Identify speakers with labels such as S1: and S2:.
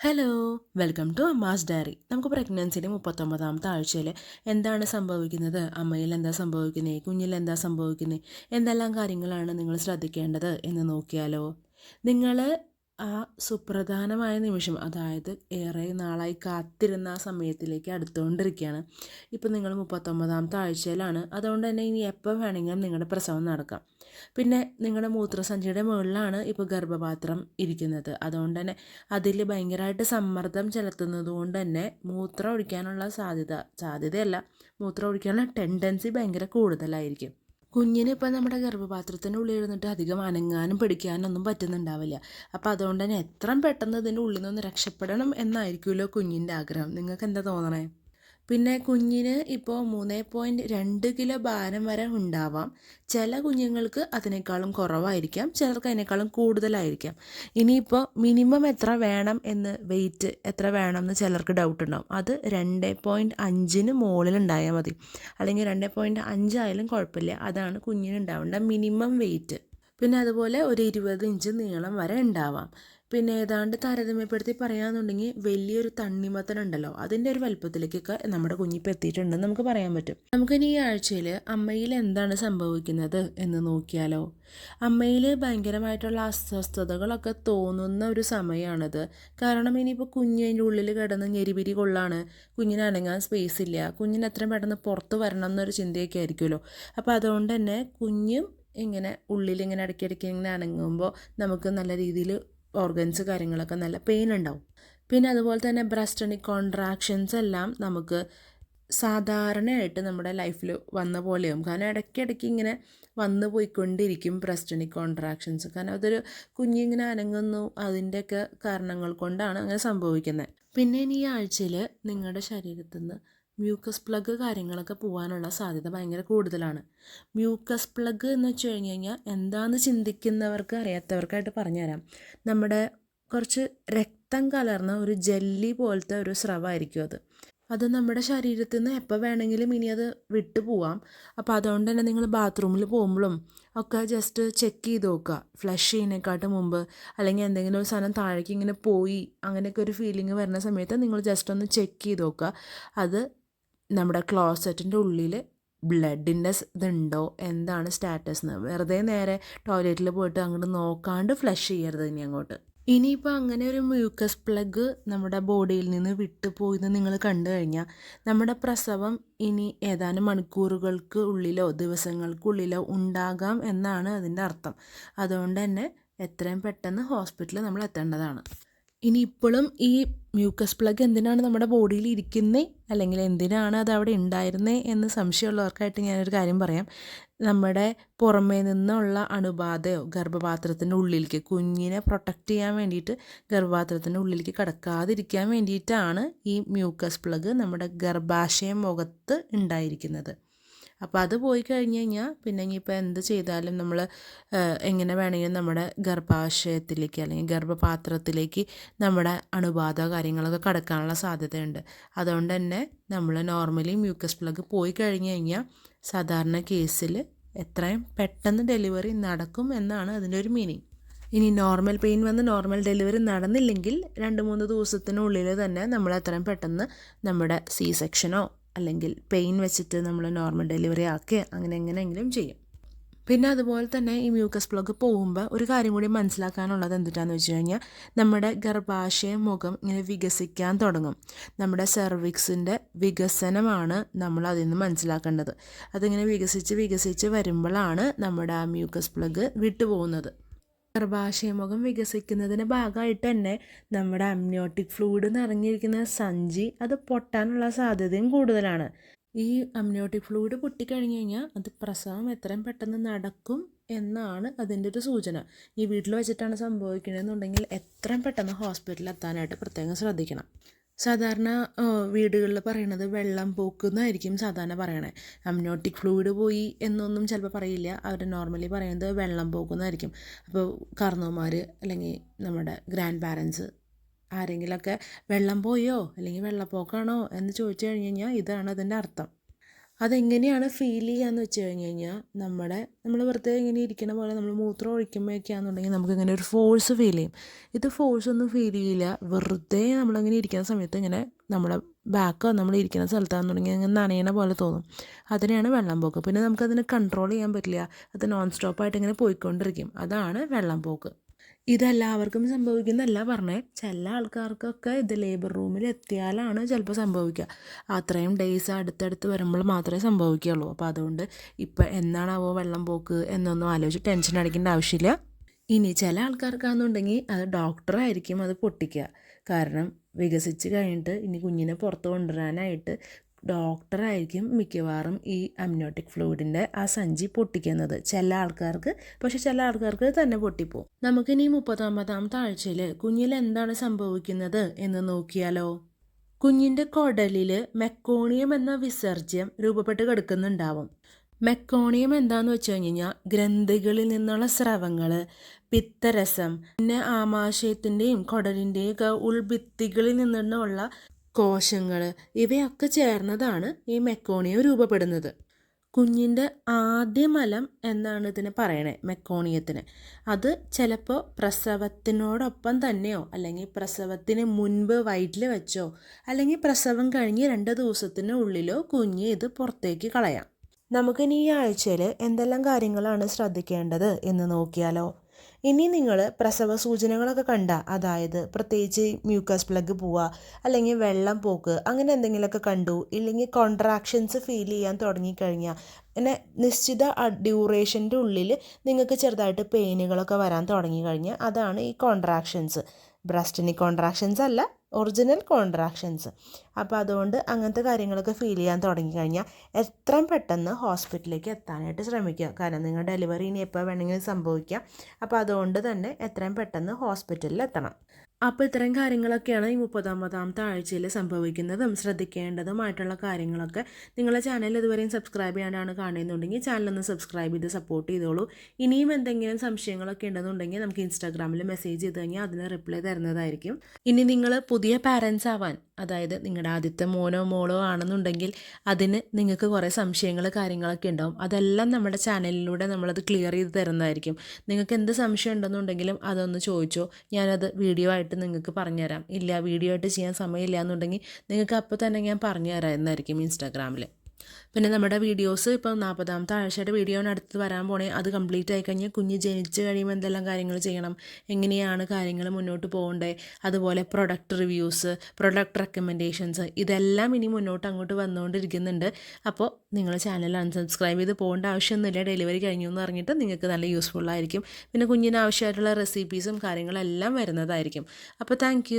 S1: Hello welcome to Amma's diary നമുക്ക് പ്രഗ്നൻസിയുടെ മുപ്പത്തൊമ്പതാമത്തെ ആഴ്ചയിൽ എന്താണ് സംഭവിക്കുന്നത്? അമ്മയിൽ എന്താ സംഭവിക്കുന്നത് കുഞ്ഞിൽ എന്താ സംഭവിക്കുന്നത് എന്തെല്ലാം കാര്യങ്ങളാണ് നിങ്ങൾ ശ്രദ്ധിക്കേണ്ടത് എന്ന് നോക്കിയാലോ? നിങ്ങൾ ആ സുപ്രധാനമായ നിമിഷം അതായത് ഏറെ നാളായി കാത്തിരുന്ന ആ സമയത്തിലേക്ക് അടുത്തുകൊണ്ടിരിക്കുകയാണ്. ഇപ്പം നിങ്ങൾ മുപ്പത്തൊമ്പതാമത്തെ ആഴ്ചയിലാണ് അതുകൊണ്ട് തന്നെ ഇനി എപ്പോൾ വേണമെങ്കിലും നിങ്ങളുടെ പ്രസവം നടക്കാം. പിന്നെ നിങ്ങളുടെ മൂത്രസഞ്ചിയുടെ മുകളിലാണ് ഇപ്പോൾ ഗർഭപാത്രം ഇരിക്കുന്നത്. അതുകൊണ്ട് തന്നെ അതിൽ ഭയങ്കരമായിട്ട് സമ്മർദ്ദം ചെലുത്തുന്നത് കൊണ്ട് തന്നെ മൂത്രം ഒഴിക്കാനുള്ള സാധ്യത സാധ്യതയല്ല. മൂത്രം ഒഴിക്കാനുള്ള ടെൻഡൻസി ഭയങ്കര കൂടുതലായിരിക്കും. കുഞ്ഞിന് ഇപ്പം നമ്മുടെ ഗർഭപാത്രത്തിന്റെ ഉള്ളിൽ ഇരുന്നിട്ട് അധികം അനങ്ങാനും പിടിക്കാനൊന്നും പറ്റുന്നുണ്ടാവില്ല. അപ്പോൾ അതുകൊണ്ട് തന്നെ എത്രയും പെട്ടെന്ന് ഇതിന്റെ ഉള്ളിൽ നിന്ന് രക്ഷപ്പെടണം എന്നായിരിക്കുമല്ലോ കുഞ്ഞിന്റെ ആഗ്രഹം. നിങ്ങൾക്ക് എന്താ തോന്നണേ? പിന്നെ കുഞ്ഞിന് ഇപ്പോൾ മൂന്ന് പോയിന്റ് രണ്ട് കിലോ ഭാരം വരെ ഉണ്ടാവാം. ചില കുഞ്ഞുങ്ങൾക്ക് അതിനേക്കാളും കുറവായിരിക്കാം ചിലർക്ക് അതിനേക്കാളും കൂടുതലായിരിക്കാം. ഇനിയിപ്പോൾ മിനിമം എത്ര വേണം എന്ന് വെയിറ്റ് എത്ര വേണം എന്ന് ചിലർക്ക് ഡൗട്ട് ഉണ്ടാവും. അത് രണ്ട് പോയിന്റ് അഞ്ചിന് മുകളിൽ ഉണ്ടായാൽ മതി. അല്ലെങ്കിൽ രണ്ട് പോയിന്റ് അഞ്ചായാലും കുഴപ്പമില്ല. അതാണ് കുഞ്ഞിന് ഉണ്ടാവേണ്ട മിനിമം വെയിറ്റ് പിന്നെ അതുപോലെ ഒരു ഇരുപത് ഇഞ്ച് നീളം വരെ ഉണ്ടാവാം. പിന്നെ ഏതാണ്ട് താരതമ്യപ്പെടുത്തി പറയാന്നുണ്ടെങ്കിൽ വലിയൊരു തണ്ണിമത്തൻ ഉണ്ടല്ലോ അതിന്റെ ഒരു വലുപ്പത്തിലേക്കൊക്കെ നമ്മുടെ കുഞ്ഞിപ്പോൾ എത്തിയിട്ടുണ്ടെന്ന് നമുക്ക് പറയാൻ പറ്റും. നമുക്കിനി ഈ ആഴ്ചയിൽ അമ്മയിൽ എന്താണ് സംഭവിക്കുന്നത് എന്ന് നോക്കിയാലോ? അമ്മയിൽ ഭയങ്കരമായിട്ടുള്ള അസ്വസ്ഥതകളൊക്കെ തോന്നുന്ന ഒരു സമയമാണിത് കാരണം ഇനിയിപ്പോൾ കുഞ്ഞിന്റെ ഉള്ളിൽ കിടന്ന് ഞെരിപിരി കൊള്ളാണ്. കുഞ്ഞിന് അനങ്ങാൻ സ്പേസ് ഇല്ല. കുഞ്ഞിന് എത്രയും പെട്ടെന്ന് പുറത്ത് വരണം എന്നൊരു ചിന്തയൊക്കെ ആയിരിക്കുമല്ലോ. അപ്പോൾ അതുകൊണ്ട് തന്നെ കുഞ്ഞും ഇങ്ങനെ ഉള്ളിൽ ഇങ്ങനെ ഇടയ്ക്കിടയ്ക്ക് ഇങ്ങനെ അനങ്ങുമ്പോൾ നമുക്ക് നല്ല രീതിയിൽ ഓർഗൻസ് കാര്യങ്ങളൊക്കെ നല്ല പെയിൻ ഉണ്ടാവും. പിന്നെ അതുപോലെ തന്നെ ബ്രസ്റ്റണിക് കോൺട്രാക്ഷൻസ് എല്ലാം നമുക്ക് സാധാരണയായിട്ട് നമ്മുടെ ലൈഫിൽ വന്ന പോലെയാവും. കാരണം ഇടയ്ക്കിടയ്ക്ക് ഇങ്ങനെ വന്നു പോയിക്കൊണ്ടിരിക്കും ബ്രസ്റ്റണിക് കോൺട്രാക്ഷൻസ് കാരണം അതൊരു കുഞ്ഞിങ്ങനെ അനങ്ങുന്നു അതിന്റെയൊക്കെ കാരണങ്ങൾ കൊണ്ടാണ് അങ്ങനെ സംഭവിക്കുന്നത് പിന്നെ ഇനി ഈ ആഴ്ചയിൽ നിങ്ങളുടെ ശരീരത്തിൽ നിന്ന് മ്യൂക്കസ് പ്ലഗ് കാര്യങ്ങളൊക്കെ പോകാനുള്ള സാധ്യത ഭയങ്കര കൂടുതലാണ്. മ്യൂക്കസ് പ്ലഗ് എന്ന് വെച്ച് കഴിഞ്ഞ് കഴിഞ്ഞാൽ എന്താണെന്ന് ചിന്തിക്കുന്നവർക്ക് അറിയാത്തവർക്കായിട്ട് പറഞ്ഞുതരാം. നമ്മുടെ കുറച്ച് രക്തം കലർന്ന ഒരു ജെല്ലി പോലത്തെ ഒരു സ്രവമായിരിക്കും അത്. അത് നമ്മുടെ ശരീരത്തിൽ നിന്ന് എപ്പോൾ വേണമെങ്കിലും ഇനി അത് വിട്ടു പോവാം. അപ്പോൾ അതുകൊണ്ട് തന്നെ നിങ്ങൾ ബാത്റൂമിൽ പോകുമ്പോഴും ഒക്കെ ജസ്റ്റ് ചെക്ക് ചെയ്ത് നോക്കുക. ഫ്ലഷ് ചെയ്യുന്നതിനെക്കാട്ടും മുമ്പ് അല്ലെങ്കിൽ എന്തെങ്കിലും ഒരു സാധനം താഴേക്ക് ഇങ്ങനെ പോയി അങ്ങനെയൊക്കെ ഒരു ഫീലിംഗ് വരുന്ന സമയത്ത് നിങ്ങൾ ജസ്റ്റ് ഒന്ന് ചെക്ക് ചെയ്ത് നോക്കുക. അത് നമ്മുടെ ക്ലോസറ്റിന്റെ ഉള്ളിൽ ബ്ലഡിന്റെ ഇതുണ്ടോ? എന്താണ് സ്റ്റാറ്റസ് എന്ന്? വെറുതെ നേരെ ടോയ്ലറ്റിൽ പോയിട്ട് അങ്ങോട്ട് നോക്കാണ്ട് ഫ്ലഷ് ചെയ്യരുത് ഇനി അങ്ങോട്ട്. ഇനിയിപ്പോൾ അങ്ങനെ ഒരു മ്യൂക്കസ് പ്ലഗ് നമ്മുടെ ബോഡിയിൽ നിന്ന് വിട്ടു പോയി നിങ്ങൾ കണ്ടു കഴിഞ്ഞാൽ നമ്മുടെ പ്രസവം ഇനി ഏതാനും മണിക്കൂറുകൾക്ക് ഉള്ളിലോ ദിവസങ്ങൾക്കുള്ളിലോ ഉണ്ടാകാം എന്നാണ് അതിന്റെ അർത്ഥം. അതുകൊണ്ട് തന്നെ എത്രയും പെട്ടെന്ന് ഹോസ്പിറ്റലിൽ നമ്മൾ എത്തേണ്ടതാണ്. ഇനി ഇപ്പോഴും ഈ മ്യൂക്കസ് പ്ലഗ് എന്തിനാണ് നമ്മുടെ ബോഡിയിൽ ഇരിക്കുന്നത് അല്ലെങ്കിൽ എന്തിനാണ് അത് അവിടെ ഉണ്ടായിരുന്നത് എന്ന് സംശയമുള്ളവർക്കായിട്ട് ഞാനൊരു കാര്യം പറയാം. നമ്മുടെ പുറമേ നിന്നുള്ള അണുബാധയോ ഗർഭപാത്രത്തിന്റെ ഉള്ളിലേക്ക് കുഞ്ഞിനെ പ്രൊട്ടക്റ്റ് ചെയ്യാൻ വേണ്ടിയിട്ട് ഗർഭപാത്രത്തിന്റെ ഉള്ളിലേക്ക് കടക്കാതിരിക്കാൻ വേണ്ടിയിട്ടാണ് ഈ മ്യൂക്കസ് പ്ലഗ് നമ്മുടെ ഗർഭാശയ മുഖത്ത് ഉണ്ടായിരിക്കുന്നത്. അപ്പോൾ അത് പോയി കഴിഞ്ഞ് കഴിഞ്ഞാൽ പിന്നെ ഇനിയിപ്പോൾ എന്ത് ചെയ്താലും നമ്മൾ എങ്ങനെ വേണമെങ്കിലും നമ്മുടെ ഗർഭാശയത്തിലേക്ക് അല്ലെങ്കിൽ ഗർഭപാത്രത്തിലേക്ക് നമ്മുടെ അണുബാധ കാര്യങ്ങളൊക്കെ കടക്കാനുള്ള സാധ്യതയുണ്ട്. അതുകൊണ്ട് തന്നെ നമ്മൾ നോർമലി മ്യൂക്കസ് പ്ലഗ് പോയി കഴിഞ്ഞ് കഴിഞ്ഞാൽ സാധാരണ കേസിൽ എത്രയും പെട്ടെന്ന് ഡെലിവറി നടക്കും എന്നാണ് അതിന്റെ ഒരു മീനിങ് ഇനി നോർമൽ പെയിൻ വന്ന് നോർമൽ ഡെലിവറി നടന്നില്ലെങ്കിൽ രണ്ട് മൂന്ന് ദിവസത്തിനുള്ളിൽ തന്നെ നമ്മൾ എത്രയും പെട്ടെന്ന് നമ്മുടെ സി സെക്ഷനോ അല്ലെങ്കിൽ പെയിൻ വെച്ചിട്ട് നമ്മൾ നോർമൽ ഡെലിവറി ആക്കുക അങ്ങനെ എങ്ങനെയെങ്കിലും ചെയ്യും. പിന്നെ അതുപോലെ തന്നെ ഈ മ്യൂക്കസ് പ്ലഗ് പോകുമ്പോൾ ഒരു കാര്യം കൂടി മനസ്സിലാക്കാനുള്ളത് എന്തിട്ടാന്ന് വെച്ച് കഴിഞ്ഞാൽ നമ്മുടെ ഗർഭാശയ മുഖം ഇങ്ങനെ വികസിക്കാൻ തുടങ്ങും. നമ്മുടെ സെർവിക്സിന്റെ വികസനമാണ് നമ്മൾ അതിൽ നിന്ന് മനസ്സിലാക്കേണ്ടത്. അതിങ്ങനെ വികസിച്ച് വികസിച്ച് വരുമ്പോഴാണ് നമ്മുടെ ആ മ്യൂക്കസ് പ്ലഗ് വിട്ടുപോകുന്നത്. ഗർഭാശയമുഖം വികസിക്കുന്നതിന് ഭാഗമായിട്ട് തന്നെ നമ്മുടെ അമ്നിയോട്ടിക് ഫ്ലൂയിഡ് നിറഞ്ഞിരിക്കുന്ന സഞ്ചി അത് പൊട്ടാനുള്ള സാധ്യതയും കൂടുതലാണ്. ഈ അമ്നിയോട്ടിക് ഫ്ലൂയിഡ് പൊട്ടിക്കഴിഞ്ഞ് കഴിഞ്ഞാൽ അത് പ്രസവം എത്രയും പെട്ടെന്ന് നടക്കും എന്നാണ് അതിന്റെ ഒരു സൂചന. ഈ വീട്ടിൽ വെച്ചിട്ടാണ് സംഭവിക്കണമെന്നുണ്ടെങ്കിൽ എത്രയും പെട്ടെന്ന് ഹോസ്പിറ്റലിൽ എത്താനായിട്ട് പ്രത്യേകം ശ്രദ്ധിക്കണം. സാധാരണ വീടുകളിൽ പറയണത് വെള്ളം പോക്കുന്നായിരിക്കും സാധാരണ പറയണേ. അമ്നോട്ടിക് ഫ്ലൂയിഡ് പോയി എന്നൊന്നും ചിലപ്പോൾ പറയില്ല. അവർ നോർമലി പറയുന്നത് വെള്ളം പോക്കുന്നായിരിക്കും. അപ്പോൾ കാർന്നോമാർ അല്ലെങ്കിൽ നമ്മുടെ ഗ്രാൻഡ് പാരൻസ് ആരെങ്കിലുമൊക്കെ വെള്ളം പോയോ? അല്ലെങ്കിൽ വെള്ളപ്പോക്കാണോ എന്ന് ചോദിച്ചു കഴിഞ്ഞ് കഴിഞ്ഞാൽ ഇതാണ് അതിന്റെ അർത്ഥം. അതെങ്ങനെയാണ് ഫീൽ ചെയ്യാന്ന് വെച്ച് കഴിഞ്ഞ് കഴിഞ്ഞാൽ നമ്മുടെ നമ്മൾ വെറുതെ ഇങ്ങനെ ഇരിക്കണ പോലെ നമ്മൾ മൂത്രം ഒഴിക്കുമ്പോഴൊക്കെയാണെന്നുണ്ടെങ്കിൽ നമുക്കിങ്ങനെ ഒരു ഫോഴ്സ് ഫീൽ ചെയ്യും. ഇത് ഫോഴ്സ് ഒന്നും ഫീൽ ചെയ്യില്ല. വെറുതെ നമ്മളിങ്ങനെ ഇരിക്കുന്ന സമയത്ത് ഇങ്ങനെ നമ്മുടെ ബാക്ക് നമ്മൾ ഇരിക്കുന്ന സ്ഥലത്താണെന്നുണ്ടെങ്കിൽ അങ്ങനെ നനയണ പോലെ തോന്നും. അതിനെയാണ് വെള്ളം പോക്ക്. പിന്നെ നമുക്കതിനെ കൺട്രോൾ ചെയ്യാൻ പറ്റില്ല. അത് നോൺ സ്റ്റോപ്പായിട്ട് ഇങ്ങനെ പോയിക്കൊണ്ടിരിക്കും. അതാണ് വെള്ളം പോക്ക്. ഇതെല്ലാവർക്കും സംഭവിക്കുന്നതല്ല പറഞ്ഞേ. ചില ആൾക്കാർക്കൊക്കെ ഇത് ലേബർ റൂമിൽ എത്തിയാലാണ് ചിലപ്പോൾ സംഭവിക്കുക അത്രയും ഡേയ്സ് അടുത്തടുത്ത് വരുമ്പോൾ മാത്രമേ സംഭവിക്കുകയുള്ളൂ. അപ്പോൾ അതുകൊണ്ട് ഇപ്പം എന്നാണാവോ വെള്ളം പോക്ക് എന്നൊന്നും ആലോചിച്ച് ടെൻഷൻ അടിക്കേണ്ട ആവശ്യമില്ല. ഇനി ചില ആൾക്കാർക്കാണെന്നുണ്ടെങ്കിൽ അത് ഡോക്ടറായിരിക്കും അത് പൊട്ടിക്കുക കാരണം വികസിച്ച് കഴിഞ്ഞിട്ട് ഇനി കുഞ്ഞിനെ പുറത്ത് കൊണ്ടുവരാനായിട്ട് ഡോക്ടറായിരിക്കും മിക്കവാറും ഈ അമ്നോട്ടിക് ഫ്ലൂയിഡിന്റെ ആ സഞ്ചി പൊട്ടിക്കുന്നത്. ചില ആൾക്കാർക്ക് പക്ഷെ ചില ആൾക്കാർക്ക് തന്നെ പൊട്ടിപ്പോവും. നമുക്കിനി മുപ്പത്തൊമ്പതാമത്തെ ആഴ്ചയിൽ കുഞ്ഞിൽ എന്താണ് സംഭവിക്കുന്നത് എന്ന് നോക്കിയാലോ? കുഞ്ഞിന്റെ കുടലിൽ മെക്കോണിയം എന്ന വിസർജ്യം രൂപപ്പെട്ട് കിടക്കുന്നുണ്ടാവും. മെക്കോണിയം എന്താന്ന് വെച്ച് കഴിഞ്ഞാൽ ഗ്രന്ഥികളിൽ നിന്നുള്ള സ്രവങ്ങൾ പിത്തരസം പിന്നെ ആമാശയത്തിന്റെയും കുടലിന്റെയും ഒക്കെ ഉൾഭിത്തികളിൽ നിന്നുള്ള കോശങ്ങൾ ഇവയൊക്കെ ചേർന്നതാണ് ഈ മെക്കോണിയം രൂപപ്പെടുന്നത്. കുഞ്ഞിന്റെ ആദ്യ മലം എന്നാണ് ഇതിനെ പറയണേ മെക്കോണിയത്തിന്. അത് ചിലപ്പോൾ പ്രസവത്തിനോടൊപ്പം തന്നെയോ അല്ലെങ്കിൽ പ്രസവത്തിന് മുൻപ് വയറ്റിൽ വെച്ചോ അല്ലെങ്കിൽ പ്രസവം കഴിഞ്ഞ് രണ്ട് ദിവസത്തിനുള്ളിലോ കുഞ്ഞ് ഇത് പുറത്തേക്ക് കളയാം. നമുക്കിനി ഈ ആഴ്ചയിൽ എന്തെല്ലാം കാര്യങ്ങളാണ് ശ്രദ്ധിക്കേണ്ടത് എന്ന് നോക്കിയാലോ? ഇനി നിങ്ങൾ പ്രസവ സൂചനകളൊക്കെ കണ്ട. അതായത് പ്രത്യേകിച്ച് മ്യൂക്കസ് പ്ലഗ് പോവുക അല്ലെങ്കിൽ വെള്ളം പോക്ക് അങ്ങനെ എന്തെങ്കിലുമൊക്കെ കണ്ടു. ഇല്ലെങ്കിൽ കോൺട്രാക്ഷൻസ് ഫീൽ ചെയ്യാൻ തുടങ്ങിക്കഴിഞ്ഞാൽ പിന്നെ നിശ്ചിത ഡ്യൂറേഷന്റെ ഉള്ളിൽ നിങ്ങൾക്ക് ചെറുതായിട്ട് പെയിനുകളൊക്കെ വരാൻ തുടങ്ങിക്കഴിഞ്ഞാൽ അതാണ് ഈ കോൺട്രാക്ഷൻസ് ബ്രസ്റ്റിന് കോൺട്രാക്ഷൻസ് അല്ല ഒറിജിനൽ കോൺട്രാക്ഷൻസ്. അപ്പോൾ അതുകൊണ്ട് അങ്ങനത്തെ കാര്യങ്ങളൊക്കെ ഫീൽ ചെയ്യാൻ തുടങ്ങി തുടങ്ങിക്കഴിഞ്ഞാൽ എത്രയും പെട്ടെന്ന് ഹോസ്പിറ്റലിലേക്ക് എത്താനായിട്ട് ശ്രമിക്കുക. കാരണം നിങ്ങൾ ഡെലിവറി ഇനി എപ്പോൾ വേണമെങ്കിലും സംഭവിക്കാം. അപ്പോൾ അതുകൊണ്ട് തന്നെ എത്രയും പെട്ടെന്ന് ഹോസ്പിറ്റലിൽ എത്തണം. അപ്പോൾ ഇത്തരം കാര്യങ്ങളൊക്കെയാണ് ഈ മുപ്പത്തൊമ്പതാമത്തെ ആഴ്ചയിൽ സംഭവിക്കുന്നതും ശ്രദ്ധിക്കേണ്ടതുമായിട്ടുള്ള കാര്യങ്ങളൊക്കെ. നിങ്ങളെ ചാനൽ ഇതുവരെയും സബ്സ്ക്രൈബ് ചെയ്യാനാണ് കാണുന്നുണ്ടെങ്കിൽ ചാനലൊന്ന് സബ്സ്ക്രൈബ് ചെയ്ത് സപ്പോർട്ട് ചെയ്തോളൂ. ഇനിയും എന്തെങ്കിലും സംശയങ്ങളൊക്കെ ഉണ്ടെന്നുണ്ടെങ്കിൽ നമുക്ക് ഇൻസ്റ്റാഗ്രാമിൽ മെസ്സേജ് ചെയ്ത് കഴിഞ്ഞാൽ അതിന് റിപ്ലൈ തരുന്നതായിരിക്കും. ഇനി നിങ്ങൾ പുതിയ പാരൻസ് ആവാൻ അതായത് നിങ്ങളുടെ ആദ്യത്തെ മോനോ മോളോ ആണെന്നുണ്ടെങ്കിൽ അതിന് നിങ്ങൾക്ക് കുറേ സംശയങ്ങൾ കാര്യങ്ങളൊക്കെ ഉണ്ടാവും അതെല്ലാം നമ്മുടെ ചാനലിലൂടെ നമ്മളത് ക്ലിയർ ചെയ്ത് തരുന്നതായിരിക്കും. നിങ്ങൾക്ക് എന്ത് സംശയം ഉണ്ടെന്നുണ്ടെങ്കിലും അതൊന്ന് ചോദിച്ചോ. ഞാനത് വീഡിയോ ആയിട്ട് നിങ്ങൾക്ക് പറഞ്ഞുതരാം. ഇല്ല വീഡിയോ ആയിട്ട് ചെയ്യാൻ സമയമില്ല എന്നുണ്ടെങ്കിൽ നിങ്ങൾക്ക് അപ്പോൾ തന്നെ ഞാൻ പറഞ്ഞു തരാമായിരുന്നായിരിക്കും ഇൻസ്റ്റാഗ്രാമിൽ പിന്നെ നമ്മുടെ വീഡിയോസ് ഇപ്പോൾ നാൽപ്പതാമത്തെ ആഴ്ചയുടെ വീഡിയോ ആണ് അടുത്ത് വരാൻ പോണേ. അത് കംപ്ലീറ്റ് ആയി കഴിഞ്ഞാൽ കുഞ്ഞ് ജനിച്ച് കഴിയുമ്പോൾ എന്തെല്ലാം കാര്യങ്ങൾ ചെയ്യണം എങ്ങനെയാണ് കാര്യങ്ങൾ മുന്നോട്ട് പോകേണ്ടത് അതുപോലെ പ്രൊഡക്റ്റ് റിവ്യൂസ് പ്രൊഡക്റ്റ് റെക്കമെൻഡേഷൻസ് ഇതെല്ലാം ഇനി മുന്നോട്ട് അങ്ങോട്ട് വന്നുകൊണ്ടിരിക്കുന്നുണ്ട്. അപ്പോൾ നിങ്ങൾ ചാനൽ അൺസബ്സ്ക്രൈബ് ചെയ്ത് പോകേണ്ട ആവശ്യമൊന്നുമില്ല. ഡെലിവറി കഴിഞ്ഞു എന്ന് പറഞ്ഞിട്ട് നിങ്ങൾക്ക് നല്ല യൂസ്ഫുൾ ആയിരിക്കും. പിന്നെ കുഞ്ഞിന് ആവശ്യമായിട്ടുള്ള റെസിപ്പീസും കാര്യങ്ങളെല്ലാം വരുന്നതായിരിക്കും. അപ്പോൾ താങ്ക്